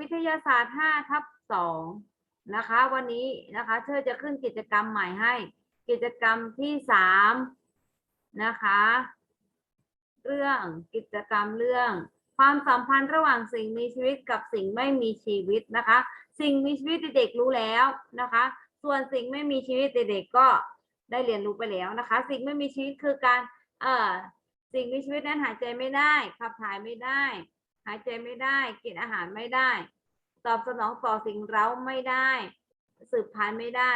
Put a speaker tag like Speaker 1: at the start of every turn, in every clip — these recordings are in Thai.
Speaker 1: วิทยาศาสตร์5ทับ2นะคะ วันนี้นะคะเธอจะขึ้นกิจกรรมใหม่ให้ กิจกรรมที่3นะคะ เรื่องกิจกรรมเรื่อง ความสัมพันธ์ระหว่างสิ่งมีชีวิตกับสิ่งไม่มีชีวิตนะคะ สิ่งมีชีวิตเด็กๆรู้แล้วนะคะ ส่วนสิ่งไม่มีชีวิตเด็กๆก็ได้เรียนรู้ไปแล้วนะคะ สิ่งไม่มีชีวิตคือการเอ่อสิ่งมีชีวิตนั้นหายใจไม่ได้ขับถ่ายไม่ได้ หายใจไม่ได้ กินอาหารไม่ได้ ตอบสนองต่อสิ่งเร้าไม่ได้ สืบพันธุ์ไม่ได้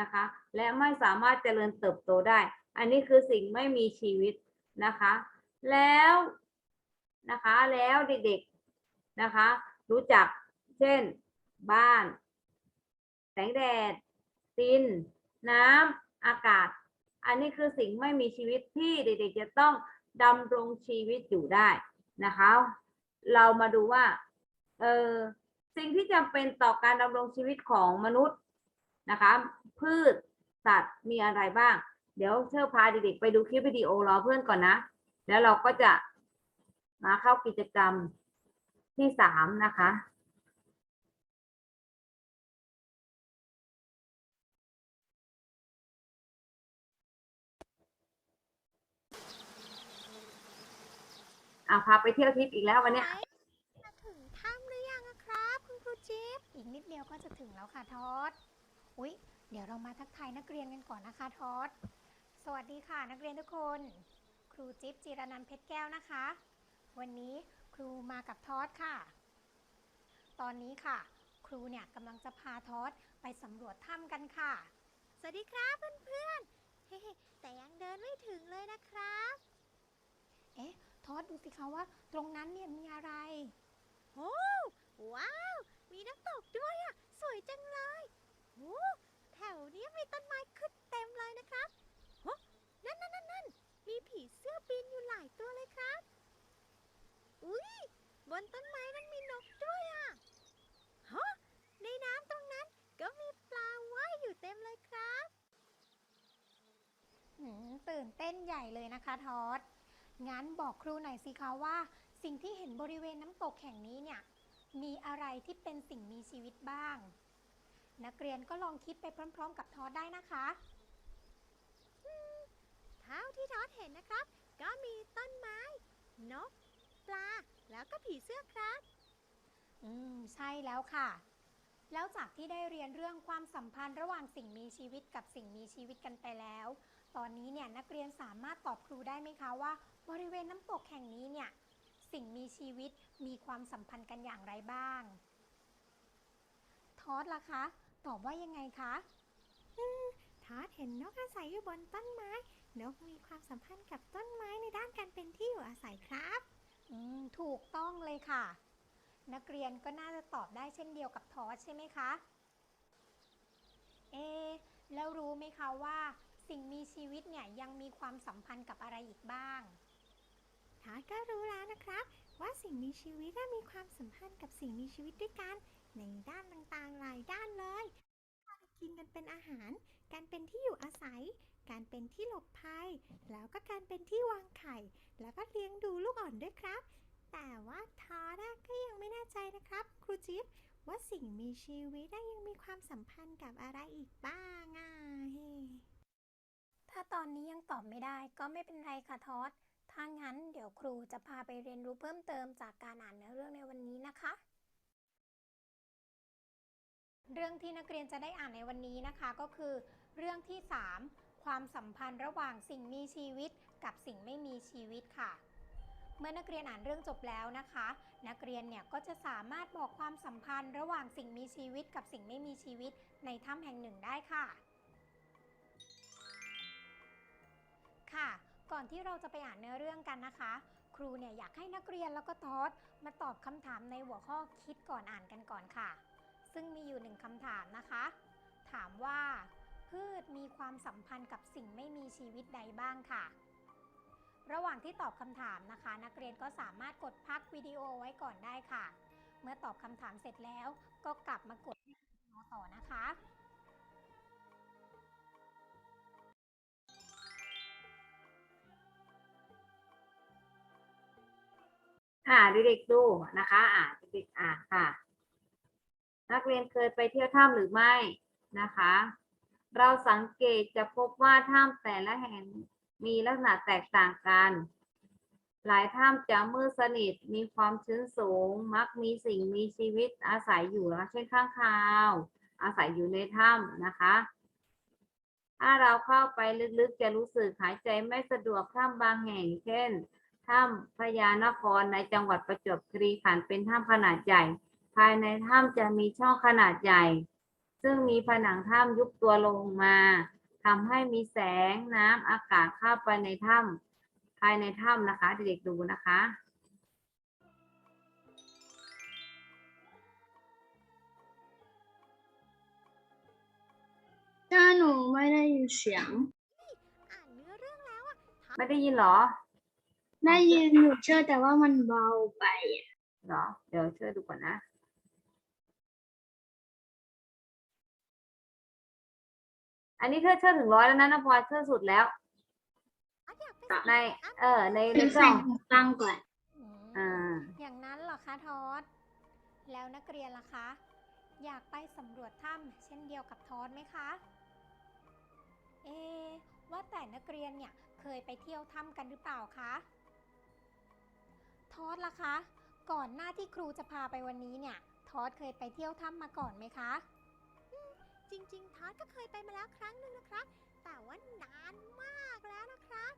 Speaker 1: นะคะ และไม่สามารถเจริญเติบโตได้ อันนี้คือสิ่งไม่มีชีวิตนะคะ แล้วนะคะแล้วเด็กๆนะคะ รู้จักเช่น บ้าน แสงแดดดิน น้ำอากาศ อันนี้คือสิ่งไม่มีชีวิตที่เด็กๆจะต้องดำรงชีวิตอยู่ได้นะคะ เรามาดูว่า เออสิ่งที่จำเป็นต่อการดำรงชีวิตของมนุษย์นะคะ พืชสัตว์มีอะไรบ้าง เดี๋ยวเชื่อพาเด็กๆไปดูคลิปวิดีโอรอเพื่อนก่อนนะ แล้วเราก็จะมาเข้ากิจกรรมที่สามนะคะ อะพาไปเที่ยวทริปอีกแล้ววันเนี้ย
Speaker 2: มาถึงถ้ำหรือยังอะครับ คุณครูจิ๊บอีกนิดเดียวก็จะถึงแล้วค่ะทอดอุ๊ย เดี๋ยวเรามาทักทายนักเรียนกันก่อนนะคะทอดสวัสดีค่ะ นักเรียนทุกคน ครูจิ๊บจิรนันท์เพชรแก้วนะคะ วันนี้ครูมากับทอดค่ะ ตอนนี้ค่ะ ครูเนี่ยกำลังจะพาทอดไปสำรวจถ้ำกันค่ะ สวัสดีครับเพื่อนๆเฮ้แต่ยังเดินไม่ถึงเลยนะครับ เอ๊ะ ทอดดูสิคะว่า ตรงนั้นเนี่ยมีอะไร โอ้ว้าว มีน้ำตกด้วยอะสวยจังเลยโอ้แถวเนี้ยมีต้นไม้ขึ้นเต็มเลยนะครับโอ้นั่นนั่นนั่นนั่นมีผีเสื้อบินอยู่หลายตัวเลยครับ อุ้ยบนต้นไม้นั้นมีนกด้วยอะฮะในน้ำตรงนั้นก็มีปลาว่ายอยู่เต็มเลยครับตื่นเต้นใหญ่เลยนะคะทอด งั้นบอกครูหน่อยสิคะว่า สิ่งที่เห็นบริเวณน้ำตกแห่งนี้เนี่ยมีอะไรที่เป็นสิ่งมีชีวิตบ้าง นักเรียนก็ลองคิดไปพร้อม ๆ กับทอดได้นะคะเท่าที่ทอดเห็นนะครับ ก็มีต้นไม้ นก ปลา แล้วก็ผีเสื้อครับ อืม ใช่แล้วค่ะ แล้วจากที่ได้เรียนเรื่องความสัมพันธ์ระหว่างสิ่งมีชีวิตกับสิ่งมีชีวิตกันไปแล้ว ตอนนี้เนี่ยนักเรียนสามารถตอบครูได้ไหมคะว่า บริเวณน้ำตกแห่งนี้เนี่ยสิ่งมีชีวิตมีความสัมพันธ์กันอย่างไรบ้าง ทอดล่ะคะ ตอบว่ายังไงคะทอดเห็นนกอาศัยอยู่บนต้นไม้ นกมีความสัมพันธ์กับต้นไม้ในด้านการเป็นที่อยู่อาศัยครับอืมถูกต้องเลยค่ะ นักเรียนก็น่าจะตอบได้เช่นเดียวกับทอดใช่ไหมคะ เอะแล้วรู้ไหมคะว่า สิ่งมีชีวิตเนี่ยยังมีความสัมพันธ์กับอะไรอีกบ้าง ทอดก็รู้แล้วนะครับ ว่าสิ่งมีชีวิตน่ะมีความสัมพันธ์กับสิ่งมีชีวิตด้วยกัน ในด้านต่างๆหลายด้านเลย การกินกันเป็นอาหาร การเป็นที่อยู่อาศัย การเป็นที่หลบภัย แล้วก็การเป็นที่วางไข่ แล้วก็เลี้ยงดูลูกอ่อนด้วยครับ แต่ว่าทอดอะก็ยังไม่แน่ใจนะครับ ครูจิ๊บว่าสิ่งมีชีวิตน่ะยังมีความสัมพันธ์กับอะไรอีกบ้างอะเฮ ถ้าตอนนี้ยังตอบไม่ได้ก็ไม่เป็นไรค่ะทอดถ้างั้นเดี๋ยวครูจะพาไปเรียนรู้เพิ่มเติมจากการอ่านเนื้อเรื่องในวันนี้นะคะ เรื่องที่นักเรียนจะได้อ่านในวันนี้นะคะก็คือ เรื่องที่ 3 ความสัมพันธ์ระหว่างสิ่งมีชีวิต กับสิ่งไม่มีชีวิตค่ะ เมื่อนักเรียนอ่านเรื่องจบแล้วนะคะ นักเรียนเนี่ยก็จะสามารถบอกความสัมพันธ์ระหว่างสิ่งมีชีวิต กับสิ่งไม่มีชีวิตในถ้ำแห่งหนึ่งได้ค่ะ ค่ะ ก่อนที่เราจะไปอ่านเนื้อเรื่องกันนะคะ ครูเนี่ยอยากให้นักเรียนแล้วก็ทอดมาตอบคำถามในหัวข้อคิดก่อนอ่านกันก่อนค่ะ ซึ่งมีอยู่หนึ่งคำถามนะคะ ถามว่า พืชมีความสัมพันธ์กับสิ่งไม่มีชีวิตใดบ้างค่ะ ระหว่างที่ตอบคำถามนะคะ นักเรียนก็สามารถกดพักวิดีโอไว้ก่อนได้ค่ะ เมื่อตอบคำถามเสร็จแล้วก็กลับมากดต่อนะคะ
Speaker 1: อ่าเด็กๆดูนะคะอ่าเด็กๆอ่าค่ะกเรียนเคยไปเที่ยวถ้ำหรือไม่นะคะ เราสังเกตจะพบว่าถ้ำแต่ละแห่งมีลักษณะแตกต่างกัน หลายถ้ำจะมืดสนิทมีความชื้นสูง มักมีสิ่งมีชีวิตอาศัยอยู่นะเช่นข้างคาว อาศัยอยู่ในถ้ำนะคะถ้าเราเข้าไปลึกๆ จะรู้สึกหายใจไม่สะดวกถ้ำบางแห่ง เช่น ถ้ำพญานครในจังหวัดประจวบคีรีขันธ์เป็นถ้ำขนาดใหญ่ ภายในถ้ำจะมีช่องขนาดใหญ่ ซึ่งมีผนังถ้ำยุบตัวลงมาทำให้มีแสงน้ำอากาศเข้าไปในถ้ำภายในถ้ำนะคะ เด็กๆดูนะคะ
Speaker 3: ถ้าหนูไม่ได้ยินเสียง
Speaker 2: อ่านเนื้อเรื่องแล้วอะ
Speaker 1: ไม่ได้ยินเหรอ
Speaker 3: ได้ยินอยู่เชื่อแต่ว่ามันเบาไปอะ
Speaker 1: เหรอ เดี๋ยวช่วยดูก่อนนะ อันนี้เธอเชื่อถึงร้อยแล้วนะนะพลอยเชื่อสุดแล้ว
Speaker 2: อ๋ออยากไป
Speaker 1: ใน เออ ในใน
Speaker 3: เป็น
Speaker 1: ก
Speaker 3: ใส่
Speaker 1: ล่อง
Speaker 3: หูฟังก่อน
Speaker 2: อืม
Speaker 1: อ่า
Speaker 2: อย่างนั้นเหรอคะทอด แล้วนักเรียนล่ะคะ อยากไปสำรวจถ้ำเช่นเดียวกับทอดไหมคะ เอะว่าแต่นักเรียนเนี่ยเคยไปเที่ยวถ้ำกันหรือเปล่าคะท อดล่ะคะ ก่อนหน้าที่ครูจะพาไปวันนี้เนี่ย ทอดเคยไปเที่ยวถ้ำมาก่อนไหมคะ จริง ๆ ทอดก็เคยไปมาแล้วครั้งหนึ่งนะครับ แต่ว่านานมากแล้วนะครับ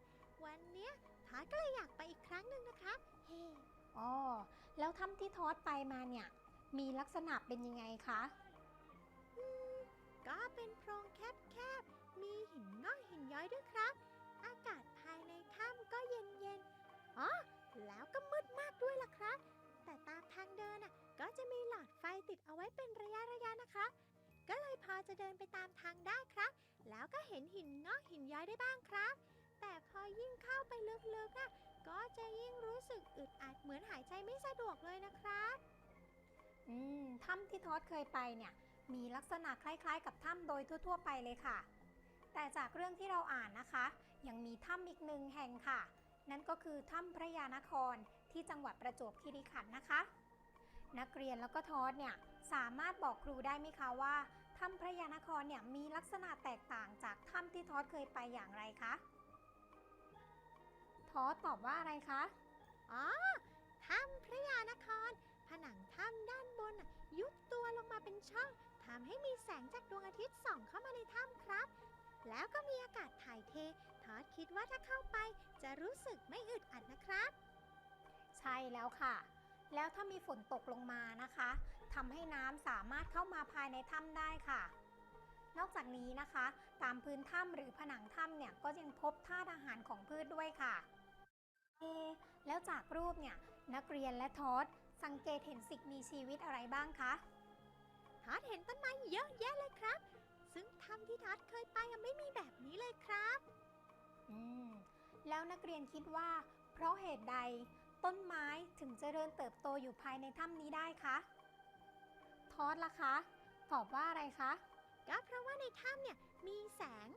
Speaker 2: วันเนี้ยทอดก็เลยอยากไปอีกครั้งหนึ่งนะครับ เฮ้อ๋อแล้วถ้ำที่ทอดไปมาเนี่ย มีลักษณะเป็นยังไงคะก็เป็นโพรงแคบๆ มีหินงอกหินย้อยด้วยครับ อากาศภายในถ้ำก็เย็นๆ อ๋อ แล้วก็มืดมากด้วยล่ะครับ แต่ตามทางเดินน่ะก็จะมีหลอดไฟติดเอาไว้เป็นระยะระยะๆนะครับก็เลยพอจะเดินไปตามทางได้ครับ แล้วก็เห็นหินงอกหินย้อยได้บ้างครับ แต่พอยิ่งเข้าไปลึกๆอะก็จะยิ่งรู้สึกอึดอัดเหมือนหายใจไม่สะดวกเลยนะครับ อืม ถ้ำที่ทอดเคยไปเนี่ย มีลักษณะคล้ายๆ กับถ้ำโดยทั่ว ๆ ไปเลยค่ะ แต่จากเรื่องที่เราอ่านนะคะ ยังมีถ้ำอีกหนึ่งแห่งค่ะ นั่นก็คือถ้ำพระยานครที่จังหวัดประจวบคีรีขันธ์นะคะ นักเรียนแล้วก็ทอดเนี่ยสามารถบอกครูได้ไหมคะว่าถ้ำพระยานครเนี่ยมีลักษณะแตกต่างจากถ้ำที่ทอดเคยไปอย่างไรคะทอสตอบว่าอะไรคะอ๋อถ้ำพระยานคร ผนังถ้ำด้านบนยุบตัวลงมาเป็นช่องทำให้มีแสงจากดวงอาทิตย์ส่องเข้ามาในถ้ำครับ แล้วก็มีอากาศถ่ายเท ทอสคิดว่าถ้าเข้าไปจะรู้สึกไม่อึดอัดนะครับ ใช่แล้วค่ะ แล้วถ้ามีฝนตกลงมานะคะทำให้น้ำสามารถเข้ามาภายในถ้ำได้ค่ะ นอกจากนี้นะคะ ตามพื้นถ้ำหรือผนังถ้ำเนี่ยก็ยังพบธาตุอาหารของพืชด้วยค่ะเอะแล้วจากรูปเนี่ยนักเรียนและทอสสังเกตเห็นสิ่งมีชีวิตอะไรบ้างคะทอสเห็นต้นไม้เยอะแยะเลยครับ ซึ่งถ้ำที่ทอสเคยไปยังไม่มีแบบนี้เลยครับอืม แล้วนักเรียนคิดว่า เพราะเหตุใด ต้นไม้ถึงเจริญเติบโตอยู่ภายในถ้ำนี้ได้คะทอสล่ะคะ ตอบว่าอะไรคะ ก็เพราะว่าในถ้ำเนี่ยมีแสง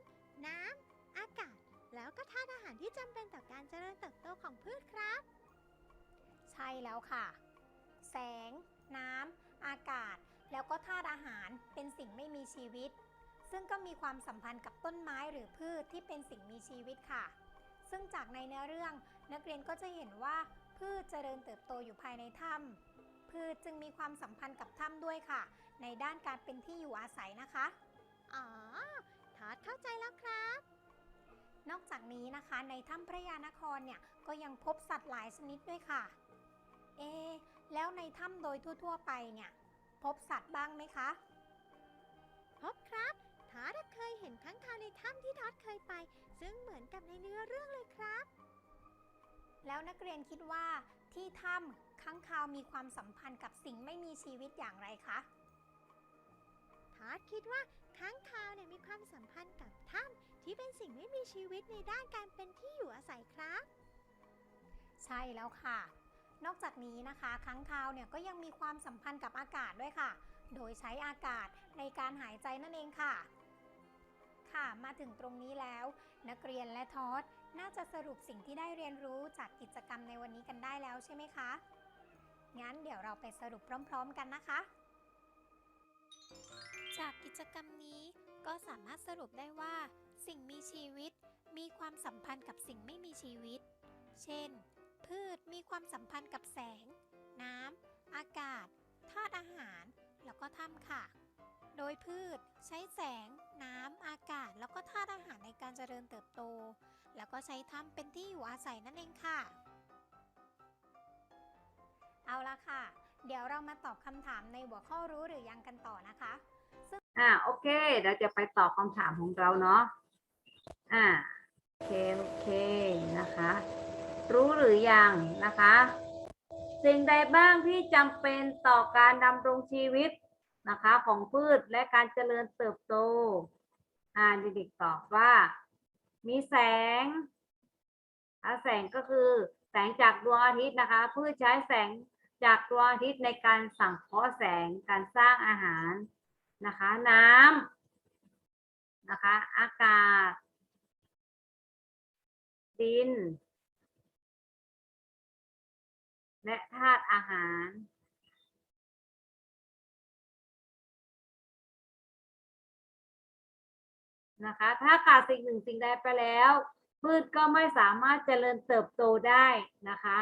Speaker 2: น้ำอากาศ แล้วก็ธาตุอาหารที่จำเป็นต่อการเจริญเติบโตของพืชครับ ใช่แล้วค่ะ แสง น้ำอากาศ แล้วก็ธาตุอาหารเป็นสิ่งไม่มีชีวิต ซึ่งก็มีความสัมพันธ์กับต้นไม้หรือพืชที่เป็นสิ่งมีชีวิตค่ะ ซึ่งจากในเนื้อเรื่องนักเรียนก็จะเห็นว่าพืชเจริญเติบโตอยู่ภายในถ้ำพืชจึงมีความสัมพันธ์กับถ้ำด้วยค่ะ ในด้านการเป็นที่อยู่อาศัยนะคะ อ๋อทอดเข้าใจแล้วครับ นอกจากนี้นะคะในถ้ำพระยานครเนี่ยก็ยังพบสัตว์หลายชนิดด้วยค่ะ เอะแล้วในถ้ำโดยทั่ว ๆ ไปเนี่ย พบสัตว์บ้างไหมคะ พบครับ ทอดเคยเห็นค้างคาวในถ้ำที่ทอดเคยไป ซึ่งเหมือนกับในเนื้อเรื่องเลยครับ แล้วนักเรียนคิดว่าที่ถ้ำค้างคาวมีความสัมพันธ์กับสิ่งไม่มีชีวิตอย่างไรคะทอดคิดว่าค้างคาวเนี่ยมีความสัมพันธ์กับถ้ำที่เป็นสิ่งไม่มีชีวิตในด้านการเป็นที่อยู่อาศัยครับ ใช่แล้วค่ะ นอกจากนี้นะคะค้างคาวเนี่ยก็ยังมีความสัมพันธ์กับอากาศด้วยค่ะ โดยใช้อากาศในการหายใจนั่นเองค่ะ ค่ะ มาถึงตรงนี้แล้ว นักเรียนและทอสน่าจะสรุปสิ่งที่ได้เรียนรู้จากกิจกรรมในวันนี้กันได้แล้วใช่ไหมคะ งั้นเดี๋ยวเราไปสรุปพร้อม ๆ กันนะคะ จากกิจกรรมนี้ก็สามารถสรุปได้ว่า สิ่งมีชีวิต มีความสัมพันธ์กับสิ่งไม่มีชีวิต เช่น พืชมีความสัมพันธ์กับแสง น้ำอากาศธาตุอาหาร แล้วก็ถ้ำค่ะ โดยพืชใช้แสง น้ำ อากาศ แล้วก็ธาตุอาหารในการเจริญเติบโต แล้วก็ใช้ถ้ำเป็นที่อยู่อาศัยนั่นเองค่ะ เอาละค่ะ เดี๋ยวเรามาตอบคำถามในหัวข้อรู้หรือยังกันต่อนะคะ ซึ่ง
Speaker 1: อ่าโอเค เราจะไปตอบคำถามของเราเนาะอ่าโอเคโอเคนะคะ รู้หรือยังนะคะ สิ่งใดบ้างที่จำเป็นต่อการดำรงชีวิต นะคะของพืชและการเจริญเติบโตอ่าเด็กๆตอบว่า มีแสงแสงก็คือแสงจากดวงอาทิตย์นะคะ พืชใช้แสงจากดวงอาทิตย์ในการสังเคราะห์แสงการสร้างอาหารนะคะ น้ำนะคะ อากาศ ดิน และธาตุอาหาร นะคะ ถ้าขาดสิ่งหนึ่งสิ่งใดไปแล้ว พืชก็ไม่สามารถเจริญเติบโตได้นะคะ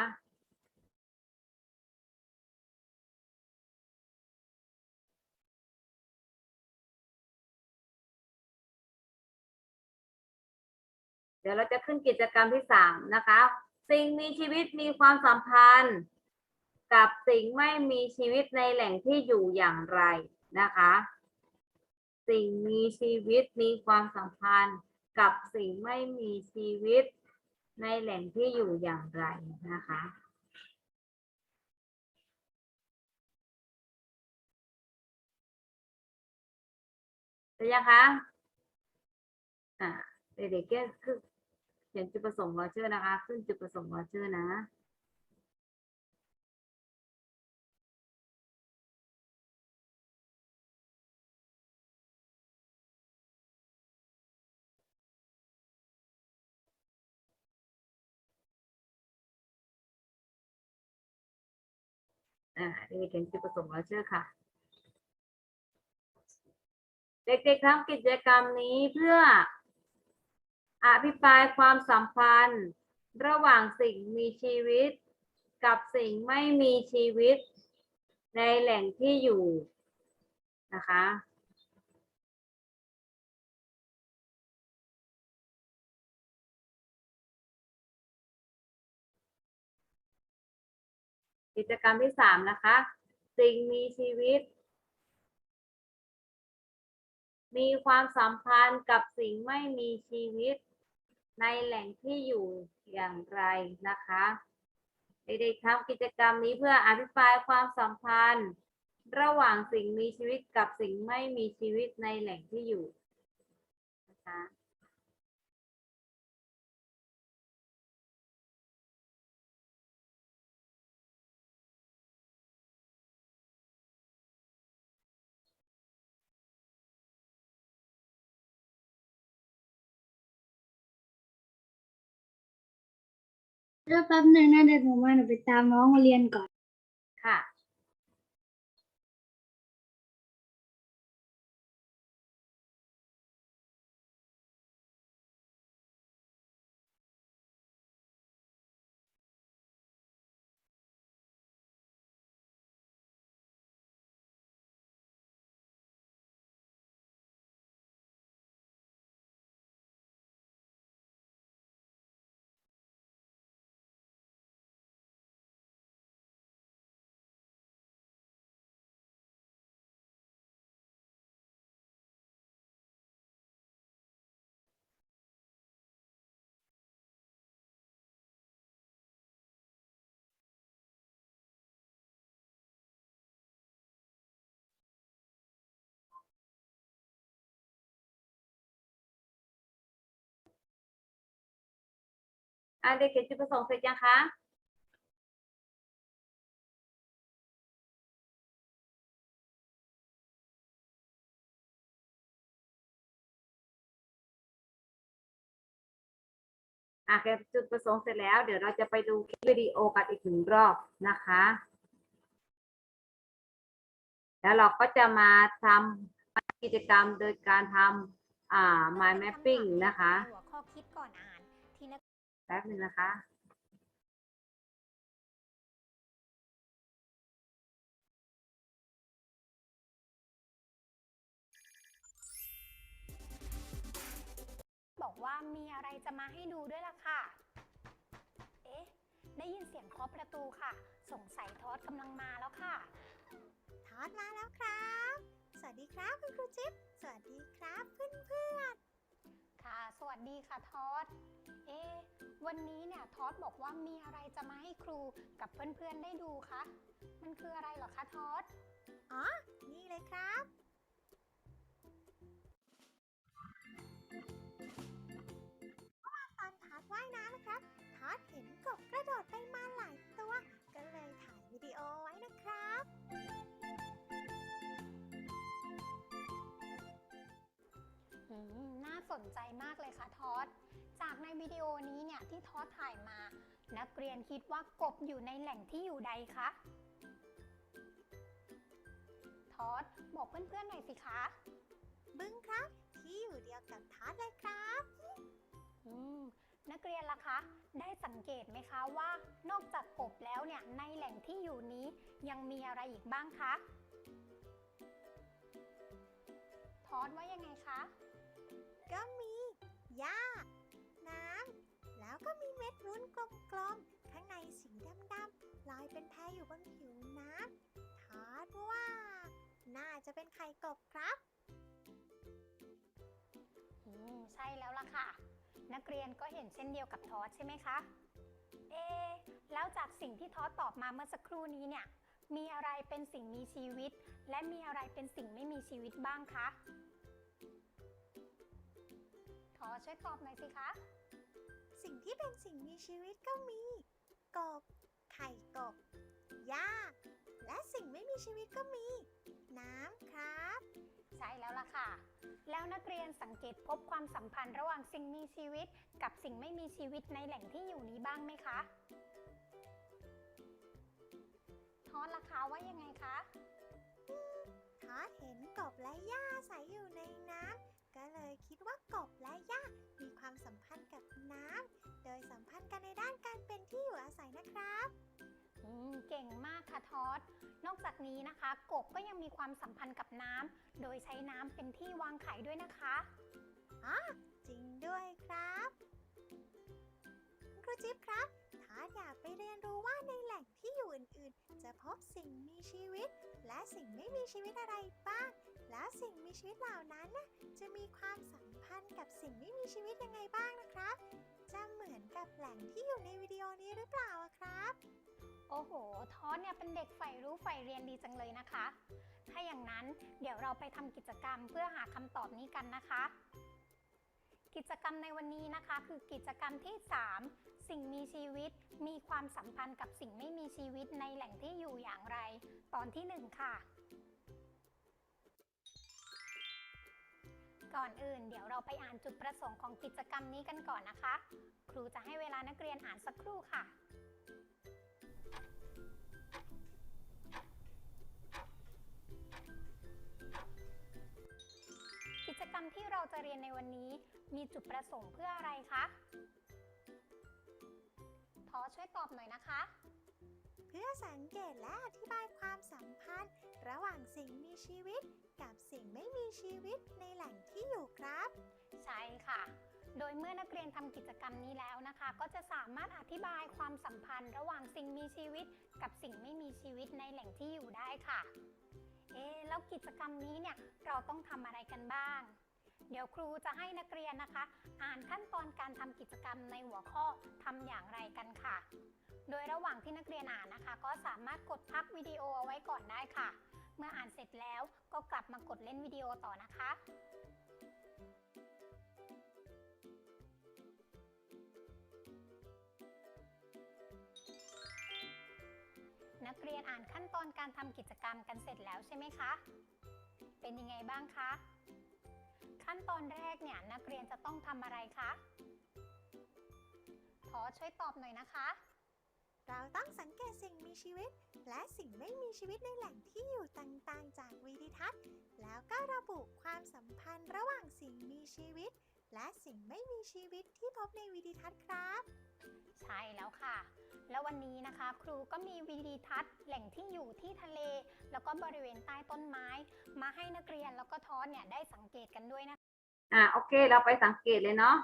Speaker 1: เดี๋ยวเราจะขึ้นกิจกรรมที่สามนะคะ สิ่งมีชีวิตมีความสัมพันธ์ กับสิ่งไม่มีชีวิตในแหล่งที่อยู่อย่างไรนะคะ สิ่งมีชีวิตมีความสัมพันธ์กับสิ่งไม่มีชีวิตในแหล่งที่อยู่อย่างไรนะคะเสร็จยังคะอ่าเด็กๆก็คือเขียนจุดประสงค์วอเชอร์นะคะ ขึ้นจุดประสงค์วอเชอร์นะ อ่านี่เขียนจุดประสงค์วอเชื่อค่ะ เด็กๆทำกิจกรรมนี้เพื่ออภิปรายความสัมพันธ์ ระหว่างสิ่งมีชีวิต กับสิ่งไม่มีชีวิต ในแหล่งที่อยู่นะคะ กิจกรรมที่สามนะคะ สิ่งมีชีวิต มีความสัมพันธ์กับสิ่งไม่มีชีวิต ในแหล่งที่อยู่อย่างไรนะคะเด็กๆทำกิจกรรมนี้เพื่ออภิปรายความสัมพันธ์ ระหว่างสิ่งมีชีวิตกับสิ่งไม่มีชีวิตในแหล่งที่อยู่นะคะ
Speaker 3: เดี๋ยวแป๊บหนึ่งนะเดี๋ยวผมมาหนูไปตามน้องมาเรียนก่อน
Speaker 1: อ่าเด็กเขียนจุดประสงค์เสร็จยังคะอะแค่จุดประสงค์เสร็จแล้ว เดี๋ยวเราจะไปดูคลิปวิดีโอกันอีกหนึ่งรอบนะคะ แล้วเราก็จะมาทำกิจกรรมโดยการทำอ่า mind mapping นะคะ
Speaker 2: หัวข้อคิดก่อนอ่าน
Speaker 1: แป๊บหนึงนะคะ
Speaker 2: บอกว่ามีอะไรจะมาให้ดูด้วยล่ะค่ะ เอ๊ะ ได้ยินเสียงเคาะประตูค่ะ สงสัยทอดกำลังมาแล้วค่ะ
Speaker 4: ทอดมาแล้วครับ สวัสดีครับคุณครูจิ๊บ สวัสดีครับเพื่อนเพื่อน
Speaker 2: ค่ะ สวัสดีค่ะทอด เอ๊ะ วันนี้เนี่ยทอดบอกว่ามีอะไรจะมาให้ครูกับเพื่อนๆได้ดูคะ มันคืออะไรเหรอคะทอด
Speaker 4: ๆอ๋อ นี่เลยครับ ตอนทอดว่ายน้ำนะครับ ทอดเห็นกบกระโดดไปมาหลายตัว ก็เลยถ่ายวิดีโอไว้นะครับ
Speaker 2: อืมน่าสนใจมากเลยค่ะทอด จากในวิดีโอนี้เนี่ยที่ทอดถ่ายมา นักเรียนคิดว่ากบอยู่ในแหล่งที่อยู่ใดคะทอดบอกเพื่อนๆหน่อยสิคะ
Speaker 4: บึ้งครับ ที่อยู่เดียวกับทอดเลยครับ
Speaker 2: อืมนักเรียนล่ะคะ ได้สังเกตไหมคะว่านอกจากกบแล้วเนี่ยในแหล่งที่อยู่นี้ยังมีอะไรอีกบ้างคะทอดว่ายังไงคะ
Speaker 4: ก็มีหญ้าน้ำแล้ว ก็มีเม็ดวุ้นกลมๆ ข้างในสีดำๆลอยเป็นแพอยู่บนผิวน้ำทอดว่า น่าจะเป็นไข่กบครับ
Speaker 2: อืม ใช่แล้วล่ะค่ะ นักเรียนก็เห็นเช่นเดียวกับทอสใช่ไหมคะ เอ แล้วจากสิ่งที่ทอสตอบมาเมื่อสักครู่นี้เนี่ย มีอะไรเป็นสิ่งมีชีวิต และมีอะไรเป็นสิ่งไม่มีชีวิตบ้างคะ ทอสช่วยตอบหน่อยสิคะ
Speaker 4: สิ่งที่เป็นสิ่งมีชีวิตก็มี กบ ไข่กบหญ้าและสิ่งไม่มีชีวิตก็มี น้ำครับ
Speaker 2: ใช่แล้วล่ะค่ะ แล้วนักเรียนสังเกตพบความสัมพันธ์ระหว่างสิ่งมีชีวิต กับสิ่งไม่มีชีวิตในแหล่งที่อยู่นี้บ้างไหมคะทอสราคาว่ายังไงคะ
Speaker 4: ทอดเห็นกบและหญ้าอาศัยอยู่ในน้ำก็ เลยคิดว่ากบและหญ้ามีความสัมพันธ์กับน้ำโดยสัมพันธ์กันในด้านการเป็นที่อยู่อาศัยนะครับ
Speaker 2: อืมเก่งมากค่ะทอสนอกจากนี้นะคะ กบก็ยังมีความสัมพันธ์กับน้ำโดยใช้น้ำเป็นที่วางไข่ด้วยนะคะ
Speaker 4: จริงด้วยครับ คุณครูจิ๊บครับถ้าอยากไปเรียนรู้ว่าในแหล่งที่อยู่อื่นๆ จะพบสิ่งมีชีวิต และสิ่งไม่มีชีวิตอะไรบ้าง แล้วสิ่งมีชีวิตเหล่านั้นนะจะมีความสัมพันธ์กับสิ่งไม่มีชีวิตยังไงบ้างนะครับ จะเหมือนกับแหล่งที่อยู่ในวิดีโอนี้หรือเปล่าครับ
Speaker 2: โอ้โห ทอสเนี่ยเป็นเด็กใฝ่รู้ใฝ่เรียนดีจังเลยนะคะ ถ้าอย่างนั้นเดี๋ยวเราไปทำกิจกรรมเพื่อหาคำตอบนี้กันนะคะ กิจกรรมในวันนี้นะคะ คือกิจกรรมที่ 3 สิ่งมีชีวิต มีความสัมพันธ์กับสิ่งไม่มีชีวิตในแหล่งที่อยู่อย่างไร ตอนที่ 1 ค่ะ ก่อนอื่น เดี๋ยวเราไปอ่านจุดประสงค์ของกิจกรรมนี้กันก่อนนะคะ ครูจะให้เวลานักเรียนอ่านสักครู่ค่ะ จกรรมที่เราจะเรียนในวันนี้ มีจุดประสงค์เพื่ออะไรคะทอช่วยตอบหน่อยนะคะ
Speaker 4: เพื่อสังเกตและอธิบายความสัมพันธ์ ระหว่างสิ่งมีชีวิต กับสิ่งไม่มีชีวิตในแหล่งที่อยู่ครับ
Speaker 2: ใช่ค่ะ โดยเมื่อนักเรียนทำกิจกรรมนี้แล้วนะคะ ก็จะสามารถอธิบายความสัมพันธ์ ระหว่างสิ่งมีชีวิต กับสิ่งไม่มีชีวิตในแหล่งที่อยู่ได้ค่ะ เอ๊แล้วกิจกรรมนี้เนี่ยเราต้องทำอะไรกันบ้าง เดี๋ยวครูจะให้นักเรียนนะคะ อ่านขั้นตอนการทำกิจกรรมในหัวข้อทำอย่างไรกันค่ะ โดยระหว่างที่นักเรียนอ่านนะคะ ก็สามารถกดพักวิดีโอเอาไว้ก่อนได้ค่ะ เมื่ออ่านเสร็จแล้วก็กลับมากดเล่นวิดีโอต่อนะคะ นักเรียนอ่านขั้นตอนการทำกิจกรรมกันเสร็จแล้วใช่ไหมคะ เป็นยังไงบ้างคะ ขั้นตอนแรกเนี่ยนักเรียนจะต้องทำอะไรคะขอช่วยตอบหน่อยนะคะ
Speaker 4: เราต้องสังเกตสิ่งมีชีวิต และสิ่งไม่มีชีวิตในแหล่งที่อยู่ต่างๆ จากวีดิทัศน์ แล้วก็ระบุความสัมพันธ์ระหว่างสิ่งมีชีวิต และสิ่งไม่มีชีวิตที่พบในวิดีทัศน์ครับ
Speaker 2: ใช่แล้วค่ะ แล้ววันนี้นะคะ ครูก็มีวิดีทัศน์แหล่งที่อยู่ที่ทะเล แล้วก็บริเวณใต้ต้นไม้ มาให้นักเรียนแล้วก็ทอนเนี่ยได้สังเกตกันด้วยนะคะ
Speaker 1: อ่าโอเค เราไปสังเกตเลยเนาะ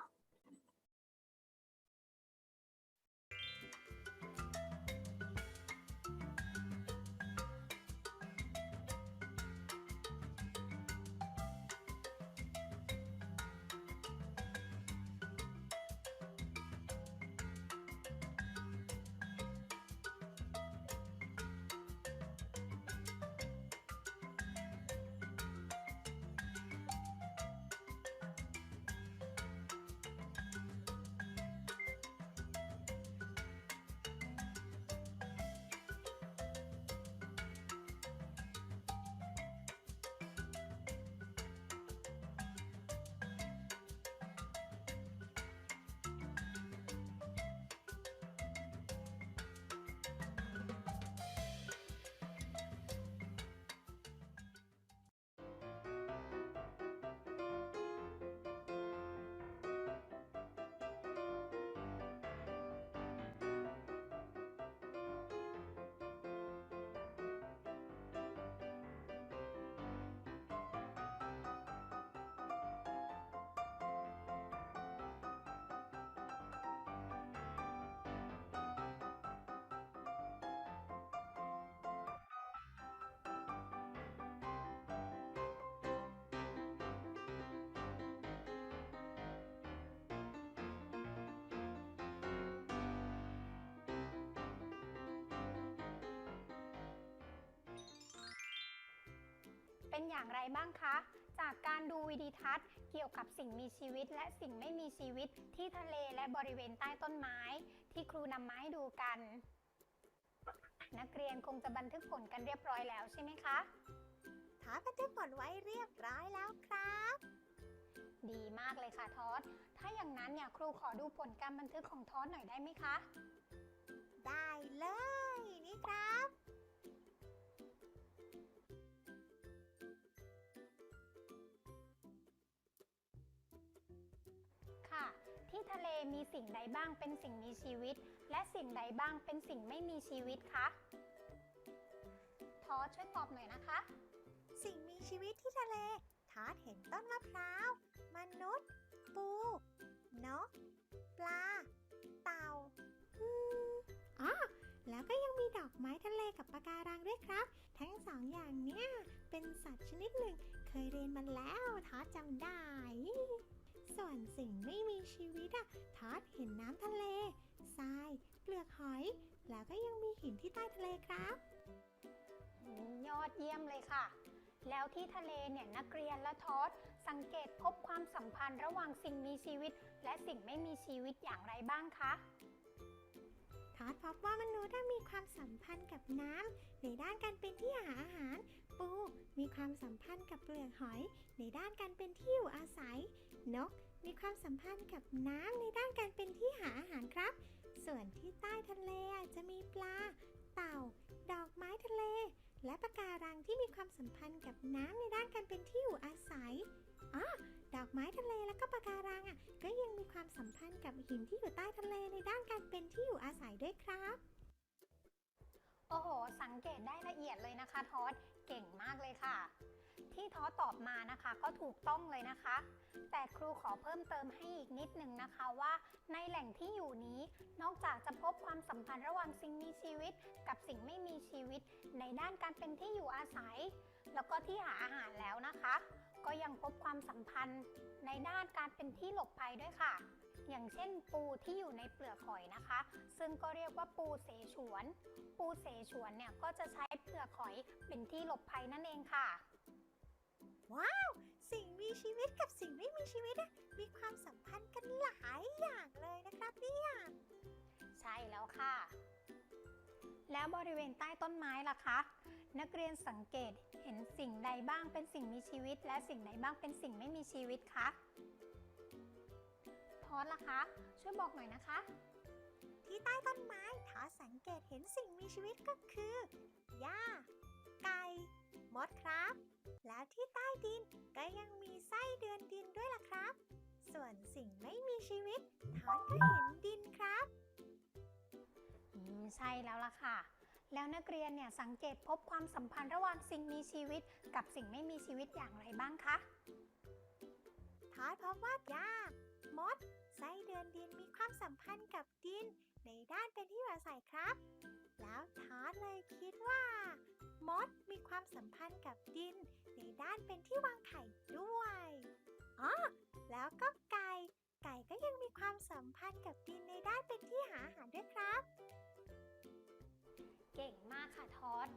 Speaker 2: เป็นอย่างไรบ้างคะ จากการดูวิดีทัศน์ เกี่ยวกับสิ่งมีชีวิตและสิ่งไม่มีชีวิตที่ทะเลและบริเวณใต้ต้นไม้ ที่ครูนำมาให้ดูกัน นักเรียนคงจะบันทึกผลกันเรียบร้อยแล้วใช่ไหมคะ
Speaker 4: ถาบันทึกผลไว้เรียบร้อยแล้วครับ
Speaker 2: ดีมากเลยค่ะทอสถ้าอย่างนั้นเนี่ยครูขอดูผลการบันทึกของทอสหน่อยได้ไหมคะ
Speaker 4: ได้เลย นี่ครับ
Speaker 2: ที่ทะเลมีสิ่งใดบ้างเป็นสิ่งมีชีวิต และสิ่งใดบ้างเป็นสิ่งไม่มีชีวิตคะทอสช่วยตอบหน่อยนะคะ
Speaker 4: สิ่งมีชีวิตที่ทะเลทอดเห็นต้นมะพร้าว มนุษย์ ปู นก ปลา เต่าอืมอ๋อแล้วก็ยังมีดอกไม้ทะเลกับปะการังด้วยครับ ทั้งสองอย่างเนี้ยเป็นสัตว์ชนิดหนึ่ง เคยเรียนมาแล้วทอดจำได้ ส่วนสิ่งไม่มีชีวิตอะทอดเห็นน้ำทะเลทราย เปลือกหอย แล้วก็ยังมีหินที่ใต้ทะเลครับ
Speaker 2: อืมยอดเยี่ยมเลยค่ะ แล้วที่ทะเลเนี่ยนักเรียนและทอสสังเกตพบความสัมพันธ์ระหว่างสิ่งมีชีวิต และสิ่งไม่มีชีวิตอย่างไรบ้างคะ
Speaker 4: ทอดพบว่ามนุษย์มีความสัมพันธ์กับน้ำในด้านการเป็นที่หาอาหาร ปูมีความสัมพันธ์กับเปลือกหอย ในด้านการเป็นที่อยู่อาศัย นก มีความสัมพันธ์กับน้ำในด้านการเป็นที่หาอาหารครับ ส่วนที่ใต้ทะเลจะมีปลา เต่า ดอกไม้ทะเล และปะการังที่มีความสัมพันธ์กับน้ำในด้านการเป็นที่อยู่อาศัยอ๋อดอกไม้ทะเลแล้วก็ปะการังอะก็ยังมีความสัมพันธ์กับหินที่อยู่ใต้ทะเลในด้านการเป็นที่อยู่อาศัยด้วยครับ
Speaker 2: โอ้โห สังเกตได้ละเอียดเลยนะคะทอสเก่งมากเลยค่ะ ที่ท้อตอบมานะคะก็ถูกต้องเลยนะคะ แต่ครูขอเพิ่มเติมให้อีกนิดนึงนะคะว่า ในแหล่งที่อยู่นี้นอกจากจะพบความสัมพันธ์ระหว่างสิ่งมีชีวิต กับสิ่งไม่มีชีวิต ในด้านการเป็นที่อยู่อาศัย แล้วก็ที่หาอาหารแล้วนะคะ ก็ยังพบความสัมพันธ์ในด้านการเป็นที่หลบภัยด้วยค่ะ อย่างเช่นปูที่อยู่ในเปลือกหอยนะคะ ซึ่งก็เรียกว่าปูเสฉวน ปูเสฉวนเนี่ยก็จะใช้เปลือกหอยเป็นที่หลบภัยนั่นเองค่ะ
Speaker 4: ชีวิตกับสิ่งไม่มีชีวิตอะมีความสัมพันธ์กันหลายอย่างเลยนะครับเนี่ย
Speaker 2: ใช่แล้วค่ะ แล้วบริเวณใต้ต้นไม้ล่ะคะ นักเรียนสังเกตเห็นสิ่งใดบ้างเป็นสิ่งมีชีวิต และสิ่งใดบ้างเป็นสิ่งไม่มีชีวิตคะทอสล่ะคะ ช่วยบอกหน่อยนะคะ
Speaker 4: ที่ใต้ต้นไม้ทอสังเกตเห็นสิ่งมีชีวิตก็คือหญ้าไก่ มดครับและแล้วที่ใต้ดินก็ยังมีไส้เดือนดินด้วยล่ะครับ ส่วนสิ่งไม่มีชีวิตทอดก็เห็นดินครับ
Speaker 2: อืมใช่แล้วล่ะค่ะ แล้วนักเรียนเนี่ยสังเกตพบความสัมพันธ์ระหว่างสิ่งมีชีวิตกับสิ่งไม่มีชีวิตอย่างไรบ้างคะ
Speaker 4: ทอดพบว่าหญ้ามด ไส้เดือนดินมีความสัมพันธ์กับดิน ในด้านเป็นที่อยู่อาศัยครับ ความสัมพันธ์กับดิน ในด้านเป็นที่วางไข่ด้วยอ๋อแล้วก็ไก่ ไก่ก็ยังมีความสัมพันธ์กับดินในด้านเป็นที่หาอาหารด้วยครับ
Speaker 2: เก่งมากค่ะทอด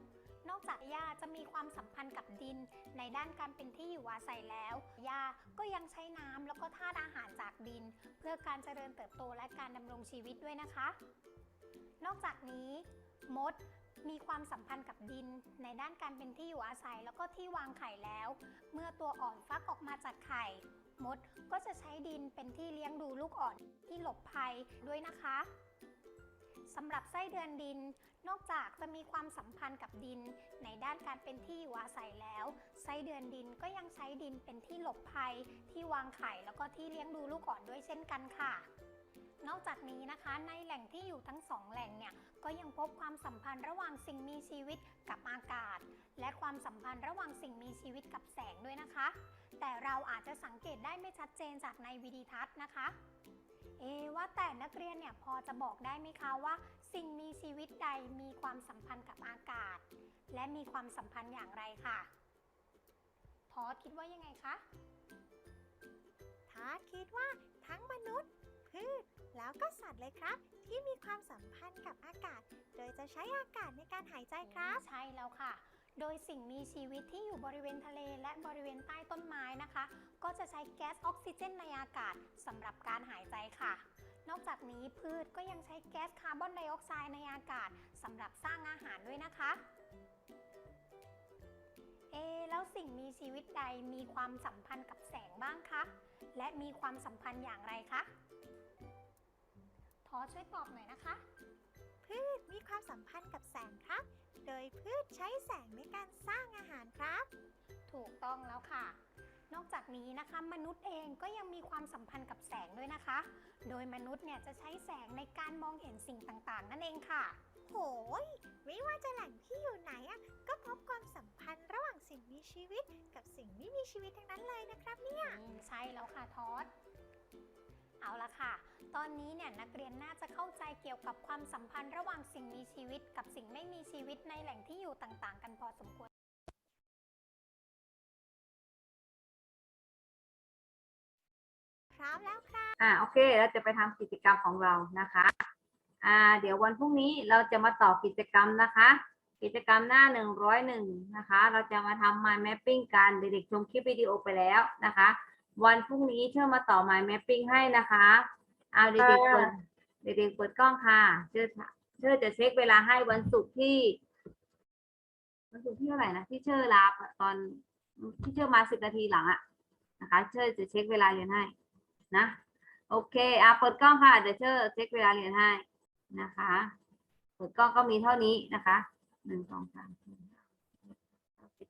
Speaker 2: นอกจากหญ้าจะมีความสัมพันธ์กับดิน ในด้านการเป็นที่อยู่อาศัยแล้วหญ้าก็ยังใช้น้ำแล้วก็ธาตุอาหารจากดิน เพื่อการเจริญเติบโตและการดำรงชีวิตด้วยนะคะ นอกจากนี้ มด มีความสัมพันธ์กับดิน ในด้านการเป็นที่อยู่อาศัยแล้วก็ที่วางไข่แล้ว เมื่อตัวอ่อนฟักออกมาจากไข่ มดก็จะใช้ดินเป็นที่เลี้ยงดูลูกอ่อนที่หลบภัยด้วยนะคะสำหรับไส้เดือนดิน นอกจากจะมีความสัมพันธ์กับดิน ในด้านการเป็นที่อยู่อาศัยแล้ว ไส้เดือนดินก็ยังใช้ดินเป็นที่หลบภัย ที่วางไข่แล้วก็ที่เลี้ยงดูลูกอ่อนด้วยเช่นกันค่ะ นอกจากนี้นะคะ ในแหล่งที่อยู่ทั้งสองแหล่งเนี่ยก็ยังพบความสัมพันธ์ระหว่างสิ่งมีชีวิตกับอากาศ และความสัมพันธ์ระหว่างสิ่งมีชีวิตกับแสงด้วยนะคะ แต่เราอาจจะสังเกตได้ไม่ชัดเจนจากในวิดีทัศน์นะคะเอว่าแต่นักเรียนเนี่ยพอจะบอกได้ไหมคะว่า สิ่งมีชีวิตใดมีความสัมพันธ์กับอากาศ และมีความสัมพันธ์อย่างไรค่ะทอดคิดว่ายังไงคะ
Speaker 4: ทาคิดว่าทั้งมนุษย์พืช แล้วก็สัตว์เลยครับ ที่มีความสัมพันธ์กับอากาศ โดยจะใช้อากาศในการหายใจครับ
Speaker 2: ใช่แล้วค่ะ โดยสิ่งมีชีวิตที่อยู่บริเวณทะเลและบริเวณใต้ต้นไม้นะคะ ก็จะใช้แก๊สออกซิเจนในอากาศสำหรับการหายใจค่ะ นอกจากนี้พืชก็ยังใช้แก๊สคาร์บอนไดออกไซด์ในอากาศสำหรับสร้างอาหารด้วยนะคะเอแล้วสิ่งมีชีวิตใดมีความสัมพันธ์กับแสงบ้างคะ และมีความสัมพันธ์อย่างไรคะ อช่วยตอบหน่อยนะคะ
Speaker 4: พืชมีความสัมพันธ์กับแสงครับ โดยพืชใช้แสงในการสร้างอาหารครับ
Speaker 2: ถูกต้องแล้วค่ะ นอกจากนี้นะคะ มนุษย์เองก็ยังมีความสัมพันธ์กับแสงด้วยนะคะ โดยมนุษย์เนี่ยจะใช้แสงในการมองเห็นสิ่งต่างๆ นั่นเองค่ะ
Speaker 4: โหย ไม่ว่าจะแหล่งที่อยู่ไหนอะก็พบความสัมพันธ์ระหว่างสิ่งมีชีวิต กับสิ่งไม่มีชีวิตทั้งนั้นเลยนะครับเนี่ย
Speaker 2: อืมใช่แล้วค่ะทอด เอาละค่ะ ตอนนี้เนี่ยนักเรียนน่าจะเข้าใจเกี่ยวกับความสัมพันธ์ระหว่างสิ่งมีชีวิต กับสิ่งไม่มีชีวิตในแหล่งที่อยู่ต่างๆ กันพอสมควร
Speaker 4: พร้อมแล้วครับ
Speaker 1: อ่าโอเค เราจะไปทำกิจกรรมของเรานะคะ อ่า เดี๋ยววันพรุ่งนี้เราจะมาต่อกิจกรรมนะคะ กิจกรรมหน้าหนึ่งร้อยหนึ่งนะคะ เราจะมาทำ mind mapping กันเด็กๆชมคลิปวิดีโอไปแล้วนะคะ วันพรุ่งนี้เชื่อมาต่อ mind mapping ให้นะคะเอาเด็กๆเปิดเด็กๆเปิดกล้องค่ะเชื่อเชื่อจะเช็คเวลาให้วันศุกร์ที่ วันศุกร์ที่เท่าไหร่นะที่เชื่อลาตอนที่เชื่อมาสิบนาทีหลังอะนะคะเชื่อจะเช็คเวลาเรียนให้นะโอเคอะเปิดกล้องค่ะเดี๋ยวเชอร์เช็คเวลาเรียนให้นะคะเปิดกล้องก็มีเท่านี้นะคะหนึ่งสองสามสี่ห้าหกเจ็ด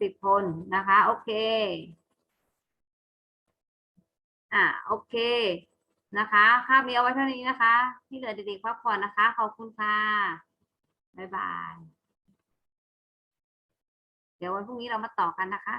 Speaker 1: สิบคนนะคะ โอเค อะโอเคนะคะค่ามีเอาไว้เท่านี้นะคะ ที่เหลือเด็กๆพักผ่อนนะคะ ขอบคุณค่ะ บ๊ายบาย เดี๋ยววันพรุ่งนี้เรามาต่อกันนะคะ